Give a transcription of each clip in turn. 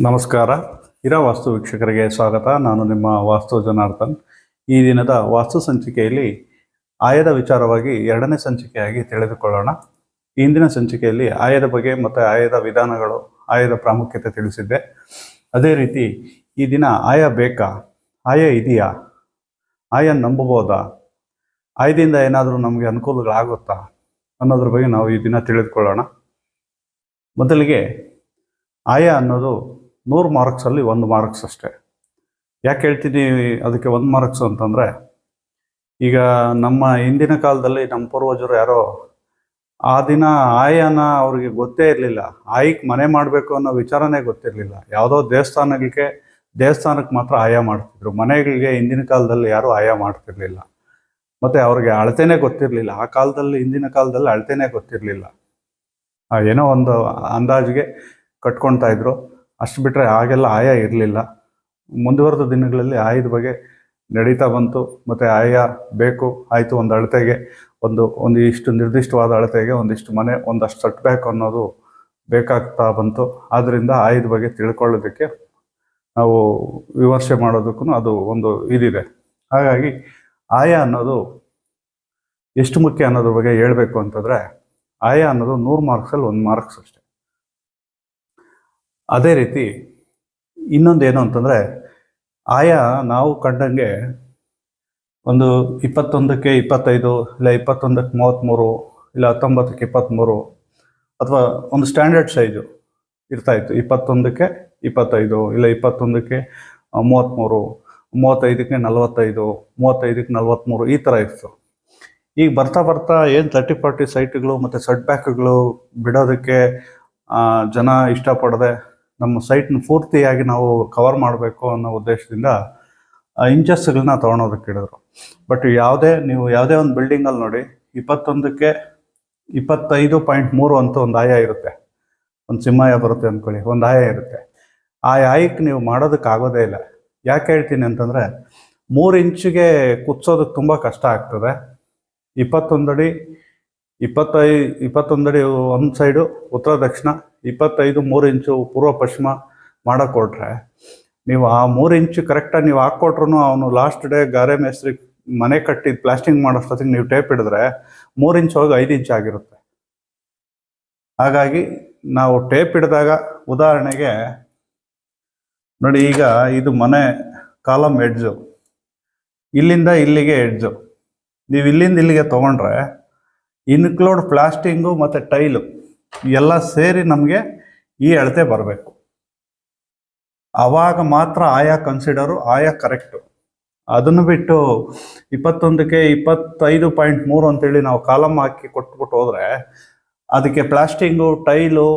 ನಮಸ್ಕಾರ. ಇರ ವಾಸ್ತು ವೀಕ್ಷಕರಿಗೆ ಸ್ವಾಗತ. ನಾನು ನಿಮ್ಮ ವಾಸ್ತು ಜನಾರ್ದನ್. ಈ ದಿನದ ವಾಸ್ತು ಸಂಚಿಕೆಯಲ್ಲಿ ಆಯದ ವಿಚಾರವಾಗಿ ಎರಡನೇ ಸಂಚಿಕೆಯಾಗಿ ತಿಳಿದುಕೊಳ್ಳೋಣ. ಇಂದಿನ ಸಂಚಿಕೆಯಲ್ಲಿ ಆಯದ ಬಗ್ಗೆ ಮತ್ತು ಆಯದ ವಿಧಾನಗಳು, ಆಯದ ಪ್ರಾಮುಖ್ಯತೆ ತಿಳಿಸಿದ್ದೆ. ಅದೇ ರೀತಿ ಈ ದಿನ ಆಯ ಬೇಕಾ? ಆಯ ಇದೆಯಾ? ಆಯ ನಂಬಬೋದಾ? ಆಯದಿಂದ ಏನಾದರೂ ನಮಗೆ ಅನುಕೂಲಗಳಾಗುತ್ತಾ? ಅನ್ನೋದ್ರ ಬಗ್ಗೆ ನಾವು ಈ ದಿನ ತಿಳಿದುಕೊಳ್ಳೋಣ. ಮೊದಲಿಗೆ ಆಯ ಅನ್ನೋದು ನೂರು ಮಾರ್ಕ್ಸಲ್ಲಿ ಒಂದು ಮಾರ್ಕ್ಸ್ ಅಷ್ಟೇ. ಯಾಕೆ ಹೇಳ್ತೀನಿ ಅದಕ್ಕೆ ಒಂದು ಮಾರ್ಕ್ಸ್ ಅಂತಂದರೆ, ಈಗ ನಮ್ಮ ಹಿಂದಿನ ಕಾಲದಲ್ಲಿ ನಮ್ಮ ಪೂರ್ವಜರು ಯಾರೋ, ಆ ದಿನ ಆಯನ ಅವ್ರಿಗೆ ಗೊತ್ತೇ ಇರಲಿಲ್ಲ. ಆಯ್ಕೆ ಮನೆ ಮಾಡಬೇಕು ಅನ್ನೋ ವಿಚಾರನೇ ಗೊತ್ತಿರಲಿಲ್ಲ. ಯಾವುದೋ ದೇವಸ್ಥಾನಗಳಿಗೆ ದೇವಸ್ಥಾನಕ್ಕೆ ಮಾತ್ರ ಆಯ ಮಾಡ್ತಿದ್ರು. ಮನೆಗಳಿಗೆ ಹಿಂದಿನ ಕಾಲದಲ್ಲಿ ಯಾರೂ ಆಯ ಮಾಡ್ತಿರ್ಲಿಲ್ಲ. ಮತ್ತು ಅವ್ರಿಗೆ ಅಳತೆನೇ ಗೊತ್ತಿರಲಿಲ್ಲ. ಆ ಕಾಲದಲ್ಲಿ, ಹಿಂದಿನ ಕಾಲದಲ್ಲಿ ಅಳತೆನೇ ಗೊತ್ತಿರಲಿಲ್ಲ. ಏನೋ ಒಂದು ಅಂದಾಜಿಗೆ ಕಟ್ಕೊಳ್ತಾ ಇದ್ರು. ಅಷ್ಟು ಬಿಟ್ಟರೆ ಆಗೆಲ್ಲ ಆಯ ಇರಲಿಲ್ಲ. ಮುಂದುವರೆದ ದಿನಗಳಲ್ಲಿ ಆಯದ ಬಗ್ಗೆ ನಡೀತಾ ಬಂತು. ಮತ್ತು ಆಯ ಬೇಕು, ಆಯಿತು ಒಂದು ಅಳತೆಗೆ, ಒಂದು ಒಂದು ಇಷ್ಟು ನಿರ್ದಿಷ್ಟವಾದ ಅಳತೆಗೆ, ಒಂದಿಷ್ಟು ಮನೆ, ಒಂದಷ್ಟು ಸಟ್ಬೇಕು ಅನ್ನೋದು ಬೇಕಾಗ್ತಾ ಬಂತು. ಆದ್ದರಿಂದ ಆಯದ ಬಗ್ಗೆ ತಿಳ್ಕೊಳ್ಳೋದಕ್ಕೆ ನಾವು ವಿಮರ್ಶೆ ಮಾಡೋದಕ್ಕೂ ಅದು ಒಂದು ಇದಿದೆ. ಹಾಗಾಗಿ ಆಯ ಅನ್ನೋದು ಎಷ್ಟು ಮುಖ್ಯ ಅನ್ನೋದ್ರ ಬಗ್ಗೆ ಹೇಳಬೇಕು ಅಂತಂದರೆ, ಆಯ ಅನ್ನೋದು ನೂರು ಮಾರ್ಕ್ಸಲ್ಲಿ ಒಂದು ಮಾರ್ಕ್ಸ್ ಅಷ್ಟೆ. ಅದೇ ರೀತಿ ಇನ್ನೊಂದು ಏನು ಅಂತಂದರೆ ಆಯಾ ನಾವು ಕಂಡಂಗೆ ಒಂದು ಇಪ್ಪತ್ತೊಂದಕ್ಕೆ ಇಪ್ಪತ್ತೈದು ಇಲ್ಲ ಇಪ್ಪತ್ತೊಂದಕ್ಕೆ ಮೂವತ್ತ್ಮೂರು ಇಲ್ಲ ಹತ್ತೊಂಬತ್ತಕ್ಕೆ ಇಪ್ಪತ್ತ್ಮೂರು ಅಥವಾ ಒಂದು ಸ್ಟ್ಯಾಂಡರ್ಡ್ ಸೈಜು ಇರ್ತಾಯಿತ್ತು ಇಪ್ಪತ್ತೊಂದಕ್ಕೆ ಇಪ್ಪತ್ತೈದು ಇಲ್ಲ ಇಪ್ಪತ್ತೊಂದಕ್ಕೆ ಮೂವತ್ತ್ಮೂರು, ಮೂವತ್ತೈದಕ್ಕೆ ನಲವತ್ತೈದು, ಮೂವತ್ತೈದಕ್ಕೆ ನಲವತ್ತ್ಮೂರು ಈ ಥರ ಇತ್ತು. ಈಗ ಬರ್ತಾ ಬರ್ತಾ ಏನು ತರ್ಟಿ ಫಾರ್ಟಿ ಸೈಟ್ಗಳು ಮತ್ತು ಸೆಟ್ ಬ್ಯಾಕ್ಗಳು ಬಿಡೋದಕ್ಕೆ ಜನ ಇಷ್ಟಪಡದೆ ನಮ್ಮ ಸೈಟ್ನ ಪೂರ್ತಿಯಾಗಿ ನಾವು ಕವರ್ ಮಾಡಬೇಕು ಅನ್ನೋ ಉದ್ದೇಶದಿಂದ ಇಂಚಸ್ಗಳನ್ನ ತೊಗೊಳೋದಕ್ಕೆ ಹೇಳಿದ್ರು. ಬಟ್ ಯಾವುದೇ, ನೀವು ಯಾವುದೇ ಒಂದು ಬಿಲ್ಡಿಂಗಲ್ಲಿ ನೋಡಿ, ಇಪ್ಪತ್ತೊಂದಕ್ಕೆ ಇಪ್ಪತ್ತೈದು ಪಾಯಿಂಟ್ ಮೂರು ಅಂತ ಒಂದು ಆಯ ಇರುತ್ತೆ. ಒಂದು ಸಿಂಹಾಯ ಬರುತ್ತೆ ಅಂದ್ಕೊಳ್ಳಿ, ಒಂದು ಆಯ ಇರುತ್ತೆ. ಆ ಆಯಕ್ಕೆ ನೀವು ಮಾಡೋದಕ್ಕೆ ಆಗೋದೇ ಇಲ್ಲ. ಯಾಕೆ ಹೇಳ್ತೀನಿ ಅಂತಂದರೆ, ಮೂರು ಇಂಚಿಗೆ ಕುದಿಸೋದಕ್ಕೆ ತುಂಬ ಕಷ್ಟ ಆಗ್ತದೆ. ಇಪ್ಪತ್ತೊಂದಡಿ, ಇಪ್ಪತ್ತೈ, ಇಪ್ಪತ್ತೊಂದಡಿ ಒಂದು ಸೈಡು, ಉತ್ತರ, ದಕ್ಷಿಣ ಇಪ್ಪತ್ತೈದು ಮೂರು ಇಂಚು ಪೂರ್ವ ಪಶ್ಚಿಮ ಮಾಡಕ್ಕೆ ಕೊಟ್ರೆ ನೀವು ಆ ಮೂರು ಇಂಚು ಕರೆಕ್ಟಾಗಿ ನೀವು ಹಾಕ್ಕೊಟ್ರು ಅವನು ಲಾಸ್ಟ್ ಡೇ ಗಾರೆ ಮೇಸ್ತ್ರಿ ಮನೆ ಕಟ್ಟಿ ಪ್ಲಾಸ್ಟಿಂಗ್ ಮಾಡೋಷ್ಟೊತ್ತಿಗೆ ನೀವು ಟೇಪ್ ಹಿಡಿದ್ರೆ ಮೂರು ಇಂಚು ಹೋಗಿ ಐದು ಇಂಚ್ ಆಗಿರುತ್ತೆ. ಹಾಗಾಗಿ ನಾವು ಟೇಪ್ ಹಿಡಿದಾಗ ಉದಾಹರಣೆಗೆ ನೋಡಿ ಈಗ ಇದು ಮನೆ ಕಾಲಮ್ ಎಡ್ಜು ಇಲ್ಲಿಂದ ಇಲ್ಲಿಗೆ ಎಡ್ಜು ನೀವು ಇಲ್ಲಿಂದ ಇಲ್ಲಿಗೆ ತೊಗೊಂಡ್ರೆ ಇನ್ಕ್ಲೂಡ್ ಪ್ಲಾಸ್ಟಿಂಗು ಮತ್ತು ಟೈಲು ಎಲ್ಲ ಸೇರಿ ನಮಗೆ ಈ ಅಳತೆ ಬರಬೇಕು. ಆವಾಗ ಮಾತ್ರ ಆಯಾ ಕನ್ಸಿಡರು ಆಯಾ ಕರೆಕ್ಟು ಅದನ್ನು ಬಿಟ್ಟು ಇಪ್ಪತ್ತೊಂದಕ್ಕೆ ಇಪ್ಪತ್ತೈದು ಪಾಯಿಂಟ್ ಮೂರು ಅಂತೇಳಿ ನಾವು ಕಾಲಮ್ ಹಾಕಿ ಕೊಟ್ಬಿಟ್ಟು ಹೋದರೆ, ಅದಕ್ಕೆ ಪ್ಲಾಸ್ಟಿಂಗು, ಟೈಲು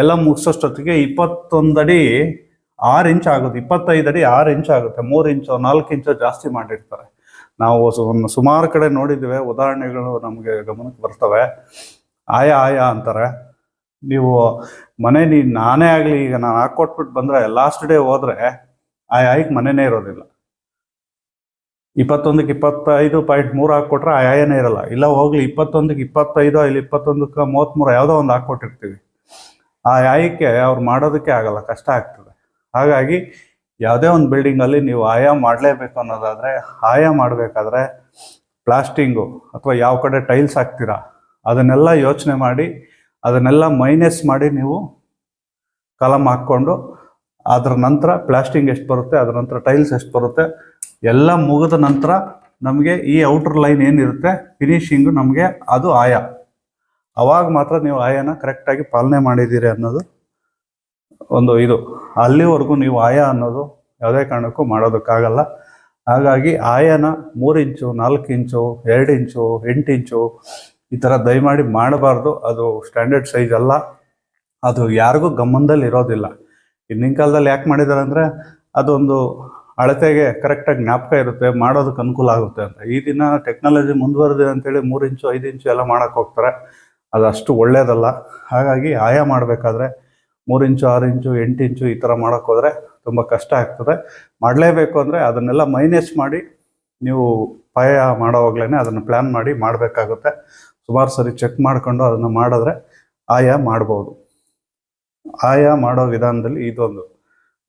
ಎಲ್ಲ ಮುಗಿಸೋಷ್ಟೊತ್ತಿಗೆ ಇಪ್ಪತ್ತೊಂದಡಿ ಆರು ಇಂಚ್ ಆಗುತ್ತೆ. ಇಪ್ಪತ್ತೈದು ಅಡಿ ಆರು ಇಂಚ್ ಆಗುತ್ತೆ. ಮೂರು ಇಂಚು, ನಾಲ್ಕು ಇಂಚು ಜಾಸ್ತಿ ಮಾಡಿರ್ತಾರೆ. ನಾವು ಸುಮಾರು ಕಡೆ ನೋಡಿದ್ದೇವೆ, ಉದಾಹರಣೆಗಳು ನಮಗೆ ಗಮನಕ್ಕೆ ಬರ್ತವೆ. ಆಯಾ ಆಯಾ ಅಂತಾರೆ. ನೀವು ಮನೆ ನೀ, ನಾನೇ ಆಗಲಿ, ಈಗ ನಾನು ಹಾಕೊಟ್ಬಿಟ್ಟು ಬಂದರೆ ಲಾಸ್ಟ್ ಡೇ ಹೋದರೆ ಆ ಆಯ್ಕೆ ಮನೆನೇ ಇರೋದಿಲ್ಲ. ಇಪ್ಪತ್ತೊಂದಕ್ಕೆ ಇಪ್ಪತ್ತೈದು ಪಾಯಿಂಟ್ ಮೂರು ಹಾಕ್ಕೊಟ್ರೆ ಆ ಆಯನೇ ಇರಲ್ಲ. ಇಲ್ಲ ಹೋಗ್ಲಿ, ಇಪ್ಪತ್ತೊಂದಕ್ಕೆ ಇಪ್ಪತ್ತೈದು ಇಲ್ಲಿ ಇಪ್ಪತ್ತೊಂದಕ್ಕೆ ಮೂವತ್ತ್ಮೂರು ಯಾವುದೋ ಒಂದು ಹಾಕ್ಕೊಟ್ಟಿರ್ತೀವಿ. ಆ ಆಯಕ್ಕೆ ಅವ್ರು ಮಾಡೋದಕ್ಕೆ ಆಗಲ್ಲ, ಕಷ್ಟ ಆಗ್ತದೆ. ಹಾಗಾಗಿ ಯಾವುದೇ ಒಂದು ಬಿಲ್ಡಿಂಗಲ್ಲಿ ನೀವು ಆಯಾ ಮಾಡಲೇಬೇಕು ಅನ್ನೋದಾದರೆ ಆಯಾ ಮಾಡಬೇಕಾದ್ರೆ ಪ್ಲಾಸ್ಟಿಂಗು ಅಥವಾ ಯಾವ ಕಡೆ ಟೈಲ್ಸ್ ಹಾಕ್ತೀರಾ, ಅದನ್ನೆಲ್ಲ ಯೋಚನೆ ಮಾಡಿ ಅದನ್ನೆಲ್ಲ ಮೈನಸ್ ಮಾಡಿ ನೀವು ಕಲಮ್ ಹಾಕ್ಕೊಂಡು ಅದರ ನಂತರ ಪ್ಲಾಸ್ಟಿಂಗ್ ಎಷ್ಟು ಬರುತ್ತೆ, ಅದರ ನಂತರ ಟೈಲ್ಸ್ ಎಷ್ಟು ಬರುತ್ತೆ, ಎಲ್ಲ ಮುಗಿದ ನಂತರ ನಮಗೆ ಈ ಔಟರ್ ಲೈನ್ ಏನಿರುತ್ತೆ, ಫಿನಿಶಿಂಗು ನಮಗೆ ಅದು ಆಯ. ಅವಾಗ ಮಾತ್ರ ನೀವು ಆಯಾನ ಕರೆಕ್ಟಾಗಿ ಪಾಲನೆ ಮಾಡಿದ್ದೀರಿ ಅನ್ನೋದು ಒಂದು ಇದು. ಅಲ್ಲಿವರೆಗೂ ನೀವು ಆಯ ಅನ್ನೋದು ಯಾವುದೇ ಕಾರಣಕ್ಕೂ ಮಾಡೋದಕ್ಕಾಗಲ್ಲ. ಹಾಗಾಗಿ ಆಯಾನ ಮೂರು ಇಂಚು, ನಾಲ್ಕು ಇಂಚು, ಎರಡು ಇಂಚು, ಎಂಟು ಇಂಚು ಈ ಥರ ದಯಮಾಡಿ ಮಾಡಬಾರ್ದು. ಅದು ಸ್ಟ್ಯಾಂಡರ್ಡ್ ಸೈಜ್ ಅಲ್ಲ. ಅದು ಯಾರಿಗೂ ಗಮನದಲ್ಲಿ ಇರೋದಿಲ್ಲ. ಹಿಂದಿನ ಕಾಲದಲ್ಲಿ ಯಾಕೆ ಮಾಡಿದ್ದಾರೆ ಅಂದರೆ ಅದೊಂದು ಅಳತೆಗೆ ಕರೆಕ್ಟಾಗಿ ಜ್ಞಾಪಕ ಇರುತ್ತೆ, ಮಾಡೋದಕ್ಕೆ ಅನುಕೂಲ ಆಗುತ್ತೆ ಅಂತ. ಈ ದಿನ ಟೆಕ್ನಾಲಜಿ ಮುಂದುವರೆದಿದೆ ಅಂತೇಳಿ ಮೂರು ಇಂಚು, ಐದು ಇಂಚು ಎಲ್ಲ ಮಾಡೋಕ್ಕೆ ಹೋಗ್ತಾರೆ. ಅದು ಅಷ್ಟು ಒಳ್ಳೆಯದಲ್ಲ ಹಾಗಾಗಿ ಆಯ ಮಾಡಬೇಕಾದ್ರೆ ಮೂರು ಇಂಚು, ಆರು ಇಂಚು, ಎಂಟು ಇಂಚು ಈ ಥರ ಮಾಡೋಕ್ಕೆ ಹೋದರೆ ತುಂಬ ಕಷ್ಟ ಆಗ್ತದೆ. ಮಾಡಲೇಬೇಕು ಅಂದರೆ ಅದನ್ನೆಲ್ಲ ಮೈನಸ್ ಮಾಡಿ ನೀವು ಪಾಯ ಮಾಡೋವಾಗ್ಲೇ ಅದನ್ನು ಪ್ಲ್ಯಾನ್ ಮಾಡಿ ಮಾಡಬೇಕಾಗುತ್ತೆ. ಸುಮಾರು ಸರಿ ಚೆಕ್ ಮಾಡ್ಕೊಂಡು ಅದನ್ನು ಮಾಡಿದ್ರೆ ಆಯಾ ಮಾಡ್ಬೋದು. ಆಯಾ ಮಾಡೋ ವಿಧಾನದಲ್ಲಿ ಇದೊಂದು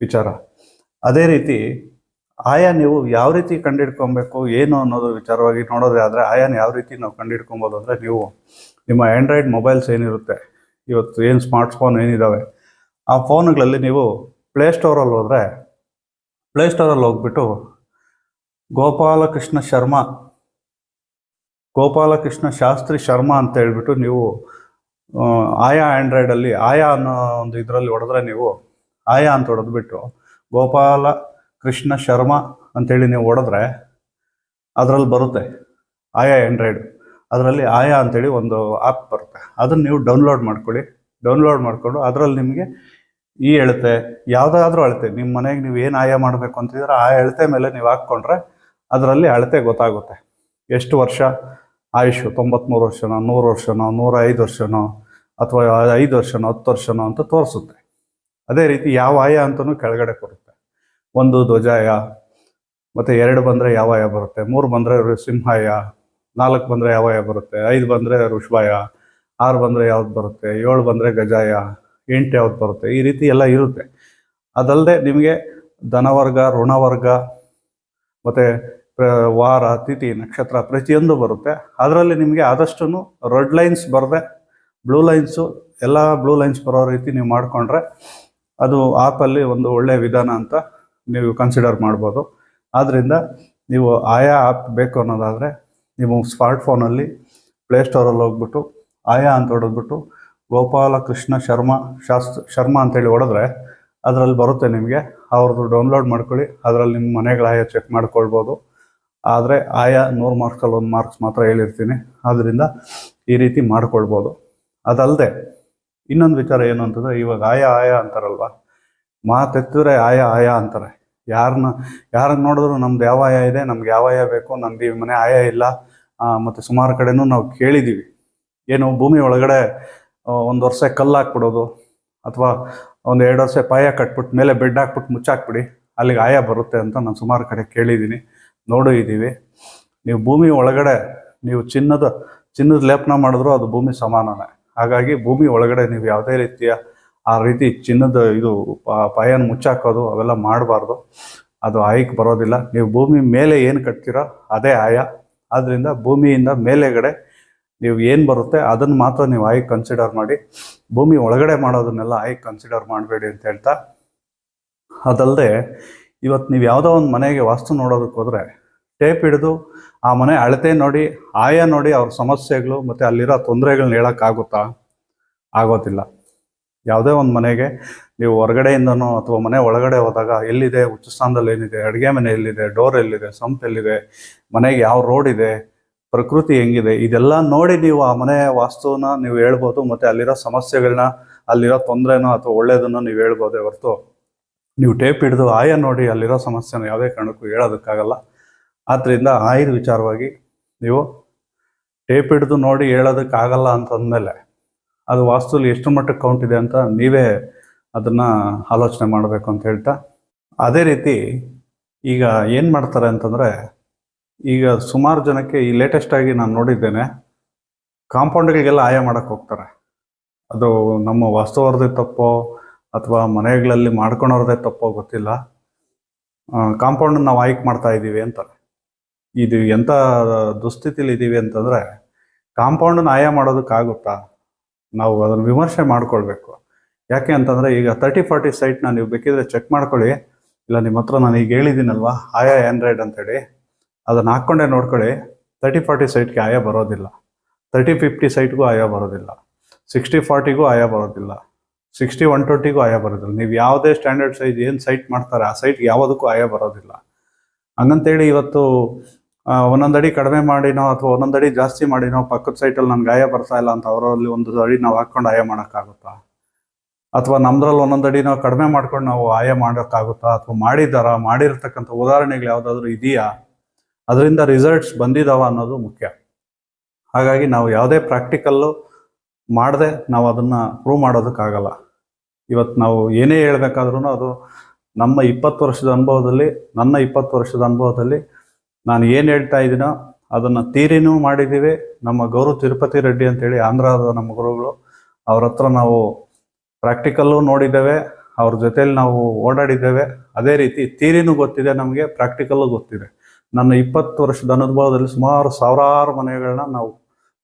ವಿಚಾರ. ಅದೇ ರೀತಿ ಆಯಾ ನೀವು ಯಾವ ರೀತಿ ಕಂಡಿಡ್ಕೊಬೇಕು, ಏನು ಅನ್ನೋದು ವಿಚಾರವಾಗಿ ನೋಡೋದೇ ಆದರೆ ಆಯಾನ ಯಾವ ರೀತಿ ನಾವು ಕಂಡಿಡ್ಕೊಬೋದು ಅಂದರೆ ನೀವು ನಿಮ್ಮ ಆ್ಯಂಡ್ರಾಯ್ಡ್ ಮೊಬೈಲ್ಸ್ ಏನಿರುತ್ತೆ, ಇವತ್ತು ಏನು ಸ್ಮಾರ್ಟ್ ಫೋನ್ ಏನಿದ್ದಾವೆ ಆ ಫೋನ್ಗಳಲ್ಲಿ ನೀವು ಪ್ಲೇಸ್ಟೋರಲ್ಲಿ ಹೋದರೆ ಪ್ಲೇಸ್ಟೋರಲ್ಲಿ ಹೋಗ್ಬಿಟ್ಟು ಗೋಪಾಲಕೃಷ್ಣ ಶರ್ಮಾ ಗೋಪಾಲಕೃಷ್ಣ ಶಾಸ್ತ್ರಿ ಶರ್ಮಾ ಅಂತ ಹೇಳ್ಬಿಟ್ಟು ನೀವು ಆಯಾ ಆ್ಯಂಡ್ರಾಯ್ಡಲ್ಲಿ ಆಯಾ ಅನ್ನೋ ಒಂದು ಇದರಲ್ಲಿ ಹೊಡೆದ್ರೆ ನೀವು ಆಯಾ ಅಂತ ಹೊಡೆದ್ಬಿಟ್ಟು ಗೋಪಾಲ ಕೃಷ್ಣ ಶರ್ಮಾ ಅಂತೇಳಿ ನೀವು ಹೊಡೆದ್ರೆ ಅದರಲ್ಲಿ ಬರುತ್ತೆ ಆಯಾ ಆ್ಯಂಡ್ರಾಯ್ಡ್ ಅದರಲ್ಲಿ ಆಯಾ ಅಂತೇಳಿ ಒಂದು ಆ್ಯಪ್ ಬರುತ್ತೆ. ಅದನ್ನು ನೀವು ಡೌನ್ಲೋಡ್ ಮಾಡ್ಕೊಳ್ಳಿ. ಡೌನ್ಲೋಡ್ ಮಾಡಿಕೊಂಡು ಅದರಲ್ಲಿ ನಿಮಗೆ ಈ ಎಳತೆ ಯಾವುದಾದ್ರೂ ಅಳತೆ. ನಿಮ್ಮ ಮನೆಗೆ ನೀವು ಏನು ಆಯಾ ಮಾಡಬೇಕು ಅಂತಿದ್ರೆ ಆ ಎಳತೆ ಮೇಲೆ ನೀವು ಹಾಕ್ಕೊಂಡ್ರೆ ಅದರಲ್ಲಿ ಅಳತೆ ಗೊತ್ತಾಗುತ್ತೆ. ಎಷ್ಟು ವರ್ಷ? ಆಯುಷು ತೊಂಬತ್ಮೂರು ವರ್ಷನೋ, ನೂರು ವರ್ಷನೋ ನೂರ ಐದು ವರ್ಷನೋ, ಅಥವಾ ಐದು ವರ್ಷನೋ, ಹತ್ತು ವರ್ಷನೋ ಅಂತ ತೋರಿಸುತ್ತೆ. ಅದೇ ರೀತಿ ಯಾವ ಆಯ ಅಂತಲೂ ಕೆಳಗಡೆ ಕೊಡುತ್ತೆ. ಒಂದು ಧ್ವಜಾಯ, ಮತ್ತು ಎರಡು ಬಂದರೆ ಯಾವ ಆಯ ಬರುತ್ತೆ? ಮೂರು ಬಂದರೆ ಸಿಂಹಾಯ, ನಾಲ್ಕು ಬಂದರೆ ಯಾವ ಆಯ ಬರುತ್ತೆ? ಐದು ಬಂದರೆ ಋಷಭಾಯ ಆರು ಬಂದರೆ ಯಾವ್ದು ಬರುತ್ತೆ? ಏಳು ಬಂದರೆ ಗಜಾಯ, ಎಂಟು ಯಾವ್ದು ಬರುತ್ತೆ? ಈ ರೀತಿ ಎಲ್ಲ ಇರುತ್ತೆ. ಅದಲ್ಲದೆ ನಿಮಗೆ ಧನವರ್ಗ, ಋಣವರ್ಗ, ಮತ್ತು ವಾರ, ತಿಥಿ, ನಕ್ಷತ್ರ ಪ್ರತಿಯೊಂದು ಬರುತ್ತೆ. ಅದರಲ್ಲಿ ನಿಮಗೆ ಆದಷ್ಟು ರೆಡ್ ಲೈನ್ಸ್ ಬರದೆ, ಬ್ಲೂ ಲೈನ್ಸು, ಎಲ್ಲ ಬ್ಲೂ ಲೈನ್ಸ್ ಬರೋ ರೀತಿ ನೀವು ಮಾಡಿಕೊಂಡ್ರೆ ಅದು ಆ್ಯಪಲ್ಲಿ ಒಂದು ಒಳ್ಳೆಯ ವಿಧಾನ ಅಂತ ನೀವು ಕನ್ಸಿಡರ್ ಮಾಡ್ಬೋದು. ಆದ್ದರಿಂದ ನೀವು ಆಯಾ ಆ್ಯಪ್ ಬೇಕು ಅನ್ನೋದಾದರೆ ನೀವು ಸ್ಮಾರ್ಟ್ಫೋನಲ್ಲಿ ಪ್ಲೇಸ್ಟೋರಲ್ಲಿ ಹೋಗ್ಬಿಟ್ಟು, ಆಯಾ ಅಂತ ಹೊಡೆದ್ಬಿಟ್ಟು, ಗೋಪಾಲಕೃಷ್ಣ ಶರ್ಮಾ, ಶಾಸ್ತ್ರ, ಶರ್ಮಾ ಅಂತೇಳಿ ಹೊಡೆದ್ರೆ ಅದರಲ್ಲಿ ಬರುತ್ತೆ ನಿಮಗೆ. ಅವ್ರದ್ದು ಡೌನ್ಲೋಡ್ ಮಾಡ್ಕೊಳ್ಳಿ, ಅದರಲ್ಲಿ ನಿಮ್ಮ ಮನೆಗಳ ಆಯಾ ಚೆಕ್ ಮಾಡ್ಕೊಳ್ಬೋದು. ಆದರೆ ಆಯಾ ನೂರು ಮಾರ್ಕ್ಸಲ್ಲಿ ಒಂದು ಮಾರ್ಕ್ಸ್ ಮಾತ್ರ ಹೇಳಿರ್ತೀನಿ. ಆದ್ದರಿಂದ ಈ ರೀತಿ ಮಾಡ್ಕೊಳ್ಬೋದು. ಅದಲ್ಲದೆ ಇನ್ನೊಂದು ವಿಚಾರ ಏನು ಅಂತಂದರೆ ಇವಾಗ ಆಯಾ ಆಯಾ ಅಂತಾರಲ್ವ? ಮಾತೆತ್ತಿದ್ರೆ ಆಯಾ ಆಯಾ ಅಂತಾರೆ. ಯಾರನ್ನ ಯಾರನ್ನ ನೋಡಿದ್ರು ನಮ್ದು ಯಾವ ಆಯ ಇದೆ, ನಮ್ಗೆ ಯಾವ ಆಯ ಬೇಕು, ನಮ್ದು ಈ ಮನೆ ಆಯ ಇಲ್ಲ ಮತ್ತು ಸುಮಾರು ಕಡೆನೂ ನಾವು ಕೇಳಿದ್ದೀವಿ ಏನು ಭೂಮಿ ಒಳಗಡೆ ಒಂದು ವರ್ಷ ಕಲ್ಲು ಹಾಕ್ಬಿಡೋದು ಅಥವಾ ಒಂದು ಎರಡು ವರ್ಷ ಪಾಯ ಕಟ್ಬಿಟ್ಟು ಮೇಲೆ ಬೆಡ್ ಹಾಕ್ಬಿಟ್ಟು ಮುಚ್ಚಾಕ್ಬಿಡಿ, ಅಲ್ಲಿಗೆ ಆಯ ಬರುತ್ತೆ ಅಂತ ನಾನು ಸುಮಾರು ಕಡೆ ಕೇಳಿದ್ದೀನಿ ನೋಡೂ ಇದ್ದೀವಿ ನೀವು ಭೂಮಿ ಒಳಗಡೆ ನೀವು ಚಿನ್ನದ ಚಿನ್ನದ ಲೇಪನ ಮಾಡಿದ್ರು ಅದು ಭೂಮಿ ಸಮಾನನೇ. ಹಾಗಾಗಿ ಭೂಮಿ ಒಳಗಡೆ ನೀವು ಯಾವುದೇ ರೀತಿಯ ಆ ರೀತಿ ಚಿನ್ನದ ಇದು ಪಾಯನ ಮುಚ್ಚಾಕೋದು ಅವೆಲ್ಲ ಮಾಡಬಾರ್ದು. ಅದು ಆಯಕ್ಕೆ ಬರೋದಿಲ್ಲ. ನೀವು ಭೂಮಿ ಮೇಲೆ ಏನು ಕಟ್ತೀರೋ ಅದೇ ಆಯ. ಆದ್ದರಿಂದ ಭೂಮಿಯಿಂದ ಮೇಲೆಗಡೆ ನೀವು ಏನು ಬರುತ್ತೆ ಅದನ್ನು ಮಾತ್ರ ನೀವು ಆಯ್ಕೆ ಕನ್ಸಿಡರ್ ಮಾಡಿ. ಭೂಮಿ ಒಳಗಡೆ ಮಾಡೋದನ್ನೆಲ್ಲ ಆಯ್ಕೆ ಕನ್ಸಿಡರ್ ಮಾಡಬೇಡಿ ಅಂತ ಹೇಳ್ತಾ. ಅದಲ್ಲದೆ ಇವತ್ತು ನೀವು ಯಾವುದೋ ಒಂದು ಮನೆಗೆ ವಾಸ್ತು ನೋಡೋದಕ್ಕೆ ಹೋದರೆ ಟೇಪ್ ಹಿಡಿದು ಆ ಮನೆ ಅಳತೆ ನೋಡಿ, ಆಯಾ ನೋಡಿ ಅವ್ರ ಸಮಸ್ಯೆಗಳು ಮತ್ತು ಅಲ್ಲಿರೋ ತೊಂದರೆಗಳನ್ನ ಹೇಳೋಕ್ಕಾಗುತ್ತಾ? ಆಗೋದಿಲ್ಲ. ಯಾವುದೇ ಒಂದು ಮನೆಗೆ ನೀವು ಹೊರಗಡೆಯಿಂದನೋ ಅಥವಾ ಮನೆ ಒಳಗಡೆ ಹೋದಾಗ ಎಲ್ಲಿದೆ, ಉಚ್ಚ ಸ್ಥಾನದಲ್ಲಿ ಏನಿದೆ, ಅಡುಗೆ ಮನೆ ಎಲ್ಲಿದೆ, ಡೋರ್ ಎಲ್ಲಿದೆ, ಸಂಪ್ ಎಲ್ಲಿದೆ, ಮನೆಗೆ ಯಾವ ರೋಡ್ ಇದೆ, ಪ್ರಕೃತಿ ಹೆಂಗಿದೆ, ಇದೆಲ್ಲ ನೋಡಿ ನೀವು ಆ ಮನೆಯ ವಾಸ್ತುವನ್ನ ನೀವು ಹೇಳ್ಬೋದು, ಮತ್ತು ಅಲ್ಲಿರೋ ಸಮಸ್ಯೆಗಳನ್ನ ಅಲ್ಲಿರೋ ತೊಂದರೆನೋ ಅಥವಾ ಒಳ್ಳೇದನ್ನು ನೀವು ಹೇಳ್ಬೋದೇ ಹೊರತು ನೀವು ಟೇಪ್ ಹಿಡಿದು ಆಯ ನೋಡಿ ಅಲ್ಲಿರೋ ಸಮಸ್ಯೆನ ಯಾವುದೇ ಕಾರಣಕ್ಕೂ ಹೇಳೋದಕ್ಕಾಗಲ್ಲ. ಆದ್ದರಿಂದ ಆಯ್ದ ವಿಚಾರವಾಗಿ ನೀವು ಟೇಪ್ ಹಿಡಿದು ನೋಡಿ ಹೇಳೋದಕ್ಕಾಗಲ್ಲ ಅಂತಂದಮೇಲೆ ಅದು ವಾಸ್ತುಲಿ ಎಷ್ಟು ಮಟ್ಟಕ್ಕೆ ಕೌಂಟ್ ಇದೆ ಅಂತ ನೀವೇ ಅದನ್ನು ಆಲೋಚನೆ ಮಾಡಬೇಕು ಅಂತ ಹೇಳ್ತಾ. ಅದೇ ರೀತಿ ಈಗ ಏನು ಮಾಡ್ತಾರೆ ಅಂತಂದರೆ ಈಗ ಸುಮಾರು ಜನಕ್ಕೆ ಈ ಲೇಟೆಸ್ಟಾಗಿ ನಾನು ನೋಡಿದ್ದೇನೆ ಕಾಂಪೌಂಡ್ಗಳಿಗೆಲ್ಲ ಆಯ ಮಾಡೋಕ್ಕೆ ಹೋಗ್ತಾರೆ. ಅದು ನಮ್ಮ ವಾಸ್ತುವರ್ಧಿ ತಪ್ಪೋ ಅಥವಾ ಮನೆಗಳಲ್ಲಿ ಮಾಡ್ಕೊಳೋರದೇ ತಪ್ಪೋ ಗೊತ್ತಿಲ್ಲ. ಕಾಂಪೌಂಡ್ ನಾವು ಆಯ್ಕೆ ಮಾಡ್ತಾ ಇದ್ದೀವಿ ಅಂತಾರೆ. ಇದು ಎಂಥ ದುಸ್ಥಿತಿಲಿ ಇದ್ದೀವಿ ಅಂತಂದರೆ ಕಾಂಪೌಂಡನ್ನ ಆಯ ಮಾಡೋದಕ್ಕಾಗುತ್ತಾ? ನಾವು ಅದನ್ನು ವಿಮರ್ಶೆ ಮಾಡ್ಕೊಳ್ಬೇಕು. ಯಾಕೆ ಅಂತಂದರೆ, ಈಗ ತರ್ಟಿ ಫಾರ್ಟಿ ಸೈಟ್ನ ನೀವು ಬೇಕಿದ್ರೆ ಚೆಕ್ ಮಾಡ್ಕೊಳ್ಳಿ. ಇಲ್ಲ, ನಿಮ್ಮ ಹತ್ರ ನಾನು ಈಗ ಹೇಳಿದ್ದೀನಲ್ವ? ಆಯಾ ಆ್ಯಂಡ್ರಾಯ್ಡ್ ಅಂತೇಳಿ. ಅದನ್ನು ಹಾಕ್ಕೊಂಡೇ ನೋಡ್ಕೊಳ್ಳಿ. ತರ್ಟಿ ಫಾರ್ಟಿ ಸೈಟ್ಗೆ ಆಯಾ ಬರೋದಿಲ್ಲ. ತರ್ಟಿ ಫಿಫ್ಟಿ ಸೈಟ್ಗೂ ಆಯಾ ಬರೋದಿಲ್ಲ. ಸಿಕ್ಸ್ಟಿ ಫಾರ್ಟಿಗೂ ಆಯಾ ಬರೋದಿಲ್ಲ. ಸಿಕ್ಸ್ಟಿ ಒನ್ ಟ್ವೆಂಟಿಗೂ ಆಯಾ ಬರೋದಿಲ್ಲ. ನೀವು ಯಾವುದೇ ಸ್ಟ್ಯಾಂಡರ್ಡ್ ಸೈಜ್ ಏನು ಸೈಟ್ ಮಾಡ್ತಾರೆ, ಆ ಸೈಟ್ಗೆ ಯಾವುದಕ್ಕೂ ಆಯ ಬರೋದಿಲ್ಲ. ಹಂಗಂತೇಳಿ ಇವತ್ತು ಒಂದೊಂದು ಅಡಿ ಕಡಿಮೆ ಮಾಡಿನೋ ಅಥವಾ ಒಂದೊಂದು ಅಡಿ ಜಾಸ್ತಿ ಮಾಡಿನೋ ಪಕ್ಕದ ಸೈಟಲ್ಲಿ ನನ್ಗೆ ಆಯ ಬರ್ತಾ ಇಲ್ಲ ಅಂತ ಅವರಲ್ಲಿ ಒಂದು ಅಡಿ ನಾವು ಹಾಕ್ಕೊಂಡು ಆಯ ಮಾಡೋಕ್ಕಾಗುತ್ತಾ? ಅಥವಾ ನಮ್ದ್ರಲ್ಲಿ ಒಂದೊಂದು ಅಡಿ ನಾವು ಕಡಿಮೆ ಮಾಡ್ಕೊಂಡು ನಾವು ಆಯ ಮಾಡೋಕ್ಕಾಗುತ್ತಾ? ಅಥವಾ ಮಾಡಿದ್ದಾರಾ? ಮಾಡಿರ್ತಕ್ಕಂಥ ಉದಾಹರಣೆಗಳು ಯಾವುದಾದ್ರೂ ಇದೆಯಾ? ಅದರಿಂದ ರಿಸಲ್ಟ್ಸ್ ಬಂದಿದಾವ ಅನ್ನೋದು ಮುಖ್ಯ. ಹಾಗಾಗಿ ನಾವು ಯಾವುದೇ ಪ್ರಾಕ್ಟಿಕಲ್ಲು ಮಾಡದೆ ನಾವು ಅದನ್ನು ಪ್ರೂವ್ ಮಾಡೋದಕ್ಕಾಗಲ್ಲ. ಇವತ್ತು ನಾವು ಏನೇ ಹೇಳಬೇಕಾದ್ರೂ ಅದು ನಮ್ಮ ಇಪ್ಪತ್ತು ವರ್ಷದ ಅನುಭವದಲ್ಲಿ, ನನ್ನ ಇಪ್ಪತ್ತು ವರ್ಷದ ಅನುಭವದಲ್ಲಿ ನಾನು ಏನು ಹೇಳ್ತಾ ಇದ್ದೀನೋ ಅದನ್ನು ತೀರಿನೂ ಮಾಡಿದ್ದೀವಿ. ನಮ್ಮ ಗೌರವ ತಿರುಪತಿ ರೆಡ್ಡಿ ಅಂತೇಳಿ ಆಂಧ್ರದ ನಮ್ಮ ಗುರುಗಳು, ಅವ್ರ ಹತ್ರ ನಾವು ಪ್ರಾಕ್ಟಿಕಲ್ಲು ನೋಡಿದ್ದೇವೆ. ಅವ್ರ ಜೊತೆಲಿ ನಾವು ಓಡಾಡಿದ್ದೇವೆ. ಅದೇ ರೀತಿ ತೀರಿನೂ ಗೊತ್ತಿದೆ ನಮಗೆ, ಪ್ರಾಕ್ಟಿಕಲ್ಲು ಗೊತ್ತಿದೆ. ನನ್ನ ಇಪ್ಪತ್ತು ವರ್ಷದ ಅನುಭವದಲ್ಲಿ ಸುಮಾರು ಸಾವಿರಾರು ಮನೆಗಳನ್ನ ನಾವು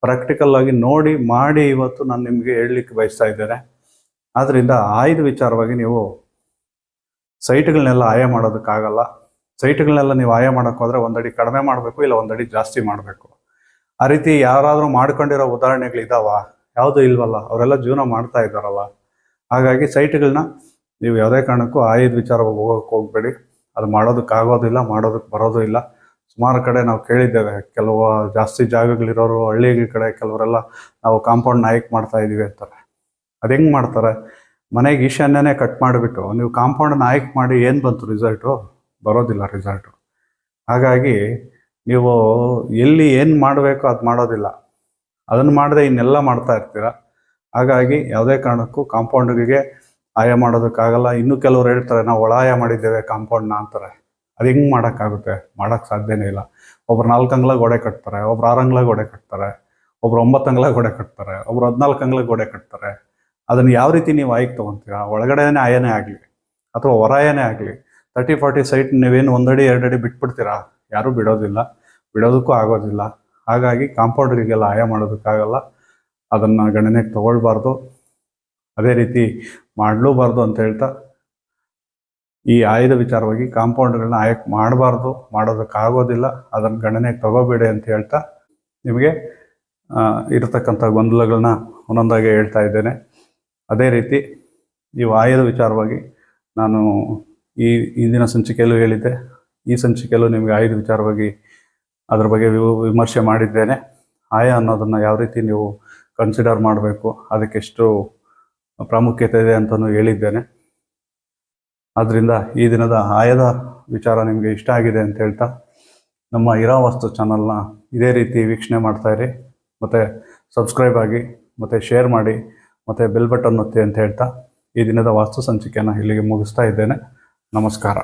ಪ್ರಾಕ್ಟಿಕಲ್ ಆಗಿ ನೋಡಿ, ಮಾಡಿ ಇವತ್ತು ನಾನು ನಿಮಗೆ ಹೇಳಲಿಕ್ಕೆ ಬಯಸ್ತಾ ಇದ್ದೇನೆ. ಆದ್ದರಿಂದ ಆಯ್ದ ವಿಚಾರವಾಗಿ ನೀವು ಸೈಟ್ಗಳನ್ನೆಲ್ಲ ಆಯ ಮಾಡೋದಕ್ಕಾಗಲ್ಲ. ಸೈಟ್ಗಳನ್ನೆಲ್ಲ ನೀವು ಆಯ ಮಾಡೋಕ್ಕೋದ್ರೆ ಒಂದಡಿ ಕಡಿಮೆ ಮಾಡಬೇಕು, ಇಲ್ಲ ಒಂದಡಿ ಜಾಸ್ತಿ ಮಾಡಬೇಕು. ಆ ರೀತಿ ಯಾರಾದರೂ ಮಾಡ್ಕೊಂಡಿರೋ ಉದಾಹರಣೆಗಳಿದಾವ? ಯಾವುದು ಇಲ್ವಲ್ಲ? ಅವರೆಲ್ಲ ಜೀವನ ಮಾಡ್ತಾ ಇದ್ದಾರಲ್ಲ. ಹಾಗಾಗಿ ಸೈಟ್ಗಳನ್ನ ನೀವು ಯಾವುದೇ ಕಾರಣಕ್ಕೂ ಆಯ್ದ ವಿಚಾರವಾಗಿ ಹೋಗೋಕೆ ಹೋಗಬೇಡಿ. ಅದು ಮಾಡೋದಕ್ಕಾಗೋದಿಲ್ಲ ಮಾಡೋದಕ್ಕೆ ಬರೋದು ಇಲ್ಲ. ಸುಮಾರು ಕಡೆ ನಾವು ಕೇಳಿದ್ದೇವೆ. ಕೆಲವು ಜಾಸ್ತಿ ಜಾಗಗಳಿರೋರು, ಹಳ್ಳಿಗಳ ಕಡೆ ಕೆಲವರೆಲ್ಲ ನಾವು ಕಾಂಪೌಂಡ್ ನಾಯಕ್ ಮಾಡ್ತಾ ಇದ್ದೀವಿ ಅಂತಾರೆ ಅದು ಹೆಂಗೆ ಮಾಡ್ತಾರೆ? ಮನೆಗೆ ಈಶಾನ್ಯನೇ ಕಟ್ ಮಾಡಿಬಿಟ್ಟು, ನೀವು ಕಾಂಪೌಂಡ್ ಆಯ್ಕೆ ಮಾಡಿ ಏನು ಬಂತು ರಿಸಲ್ಟು ಬರೋದಿಲ್ಲ ರಿಸಲ್ಟು ಹಾಗಾಗಿ ನೀವು ಎಲ್ಲಿ ಏನು ಮಾಡಬೇಕು ಅದು ಮಾಡೋದಿಲ್ಲ. ಅದನ್ನು ಮಾಡದೆ ಇನ್ನೆಲ್ಲ ಮಾಡ್ತಾ ಇರ್ತೀರ. ಹಾಗಾಗಿ ಯಾವುದೇ ಕಾರಣಕ್ಕೂ ಕಾಂಪೌಂಡ್ಗೆ ಆಯ ಮಾಡೋದಕ್ಕಾಗಲ್ಲ. ಇನ್ನೂ ಕೆಲವರು ಹೇಳ್ತಾರೆ, ನಾವು ಒಳಾಯ ಮಾಡಿದ್ದೇವೆ ಕಾಂಪೌಂಡ್ನ ಅಂತಾರೆ. ಅದು ಹೆಂಗೆ ಮಾಡೋಕ್ಕಾಗುತ್ತೆ? ಮಾಡೋಕ್ಕೆ ಸಾಧ್ಯನೇ ಇಲ್ಲ. ಒಬ್ರು ನಾಲ್ಕು ಅಂಗ್ಲ ಗೋಡೆ ಕಟ್ತಾರೆ, ಒಬ್ರು ಆರು ಅಂಗ್ಲ ಗೋಡೆ ಕಟ್ತಾರೆ, ಒಬ್ರು ಒಂಬತ್ತು ಅಂಗ್ಲ ಗೋಡೆ ಕಟ್ತಾರೆ, ಒಬ್ರು ಹದಿನಾಲ್ಕು ಅಂಗ್ಲ ಗೋಡೆ ಕಟ್ತಾರೆ. ಅದನ್ನು ಯಾವ ರೀತಿ ನೀವು ಆಯ್ಕೆ ತೊಗೊತೀರಾ? ಒಳಗಡೆನೇ ಆಯನೇ ಆಗಲಿ ಅಥವಾ ಹೊರಾಯನೇ ಆಗಲಿ ತರ್ಟಿ ಫಾರ್ಟಿ ಸೈಟ್ ನೀವೇನು ಒಂದಡಿ, ಎರಡಡಿ ಬಿಟ್ಬಿಡ್ತೀರಾ? ಯಾರೂ ಬಿಡೋದಿಲ್ಲ, ಬಿಡೋದಕ್ಕೂ ಆಗೋದಿಲ್ಲ. ಹಾಗಾಗಿ ಕಾಂಪೌಂಡ್ರಿಗೆಲ್ಲ ಆಯ ಮಾಡೋದಕ್ಕಾಗಲ್ಲ. ಅದನ್ನು ಗಣನೆಗೆ ತಗೊಳ್ಬಾರ್ದು. ಅದೇ ರೀತಿ ಮಾಡಲೂಬಾರ್ದು ಅಂತ ಹೇಳ್ತಾ, ಈ ಆಯದ ವಿಚಾರವಾಗಿ ಕಾಂಪೌಂಡ್ಗಳನ್ನ ಆಯಕ್ಕೆ ಮಾಡಬಾರ್ದು, ಮಾಡೋದಕ್ಕಾಗೋದಿಲ್ಲ. ಅದನ್ನು ಗಣನೆಗೆ ತಗೋಬೇಡಿ ಅಂತ ಹೇಳ್ತಾ, ನಿಮಗೆ ಇರತಕ್ಕಂಥ ಗೊಂದಲಗಳನ್ನ ಒಂದೊಂದಾಗಿ ಹೇಳ್ತಾ ಇದ್ದೇನೆ. ಅದೇ ರೀತಿ ನೀವು ಆಯದ ವಿಚಾರವಾಗಿ ನಾನು ಈ ಹಿಂದಿನ ಸಂಚಿಕೆಯಲ್ಲೂ ಹೇಳಿದ್ದೆ. ಈ ಸಂಚಿಕೆಯಲ್ಲೂ ನಿಮಗೆ ಆಯದ ವಿಚಾರವಾಗಿ ಅದರ ಬಗ್ಗೆ ವಿಮರ್ಶೆ ಮಾಡಿದ್ದೇನೆ. ಆಯ ಅನ್ನೋದನ್ನು ಯಾವ ರೀತಿ ನೀವು ಕನ್ಸಿಡರ್ ಮಾಡಬೇಕು ಅದಕ್ಕೆಷ್ಟು ಪ್ರಾಮುಖ್ಯತೆ ಇದೆ ಅಂತಲೂ ಹೇಳಿದ್ದೇನೆ. ಆದ್ದರಿಂದ ಈ ದಿನದ ಆಯದ ವಿಚಾರ ನಿಮಗೆ ಇಷ್ಟ ಆಗಿದೆ ಅಂತ ಹೇಳ್ತಾ, ನಮ್ಮ ಇರಾವಸ್ತು ಚಾನಲ್ನ ಇದೇ ರೀತಿ ವೀಕ್ಷಣೆ ಮಾಡ್ತಾಯಿರಿ ಮತ್ತು ಸಬ್ಸ್ಕ್ರೈಬ್ ಆಗಿ, ಮತ್ತು ಶೇರ್ ಮಾಡಿ. ಮತ್ತು ಬೆಲ್ ಬಟನ್ ಒತ್ತಿ ಅಂತ ಹೇಳ್ತಾ ಈ ದಿನದ ವಾಸ್ತು ಸಂಚಿಕೆಯನ್ನು ಇಲ್ಲಿಗೆ ಮುಗಿಸ್ತಾ ಇದ್ದೇನೆ. ನಮಸ್ಕಾರ.